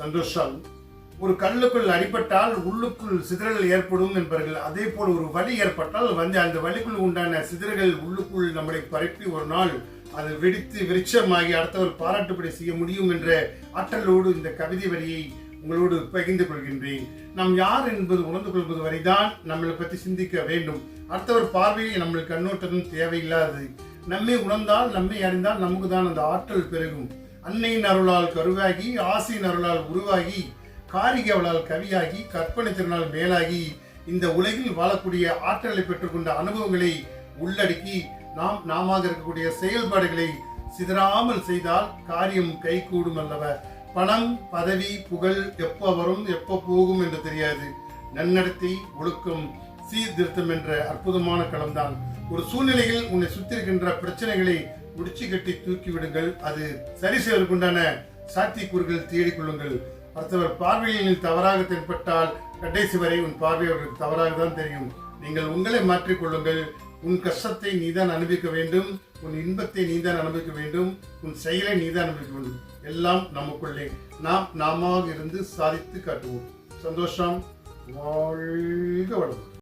சந்தோஷம். ஒரு கல்லுக்குள் அடிபட்டால் உள்ளுக்குள் சிதறல் ஏற்படும் என்பார்கள். அதே போல் ஒரு வலி ஏற்பட்டால் வந்து அந்த வலிக்குள் உண்டான சிதறல்கள் உள்ளுக்குள் நம்மளை பரப்பி ஒரு நாள் அது வெடித்து விருட்சமாகி அடுத்தவர் பாராட்டுப்படி செய்ய முடியும் என்ற ஆற்றலோடு இந்த கவிதை வரியை உங்களோடு பகிர்ந்து கொள்கின்றேன். நாம் யார் என்பது உணர்ந்து கொள்வது வரைதான் நம்மளை பற்றி சிந்திக்க வேண்டும். அடுத்தவர் பார்வையில் நம்மளுக்கு கண்ணோட்டமும் தேவையில்லாதது. நம்மை உணர்ந்தால் நம்மை அறிந்தால் நமக்கு தான் அந்த ஆற்றல் பெருகும். அன்னையின் அருளால் கருவாகி ஆசையின் அருளால் உருவாகி காரிகை அவளால் கவியாகி கற்பனை திறனால் மேலாகி இந்த உலகில் வாழக்கூடிய ஆற்றலை பெற்றுக்கொண்ட அனுபவங்களை உள்ளடக்கி நாம் நாம இருக்கக்கூடிய செயல்பாடுகளை சிதறாமல் செய்தால் காரியம் கைகூடும் அல்லவ? பணம் பதவி புகழ் எப்போ வரும் எப்போ போகும் என்று தெரியாது. நன்னடத்தை ஒழுக்கம் சீர்திருத்தம் என்ற அற்புதமான களம்தான். ஒரு சூழ்நிலையில் உன்னை சுத்தி இருக்கின்ற பிரச்சனைகளை முடிச்சு கட்டி தூக்கி விடுங்கள். அது சரி செய்வதற்குண்டான சாத்தியக்கூறுகள் தேடிக்கொள்ளுங்கள் அடுத்தவர் பார்வையில் நீ தவறாக தென்பட்டால் கடைசி வரை உன் பார்வை அவர்களுக்கு தவறாக தான் தெரியும். நீங்கள் உங்களை மாற்றிக்கொள்ளுங்கள் உன் கஷ்டத்தை நீதான் அனுபவிக்க வேண்டும். உன் இன்பத்தை நீதான் அனுபவிக்க வேண்டும். உன் செயலை நீதான் அனுபவிக்க வேண்டும். எல்லாம் நமக்குள்ளே. நாம் நாம இருந்து சாதித்து காட்டுவோம். சந்தோஷம். வாழ்க வளம்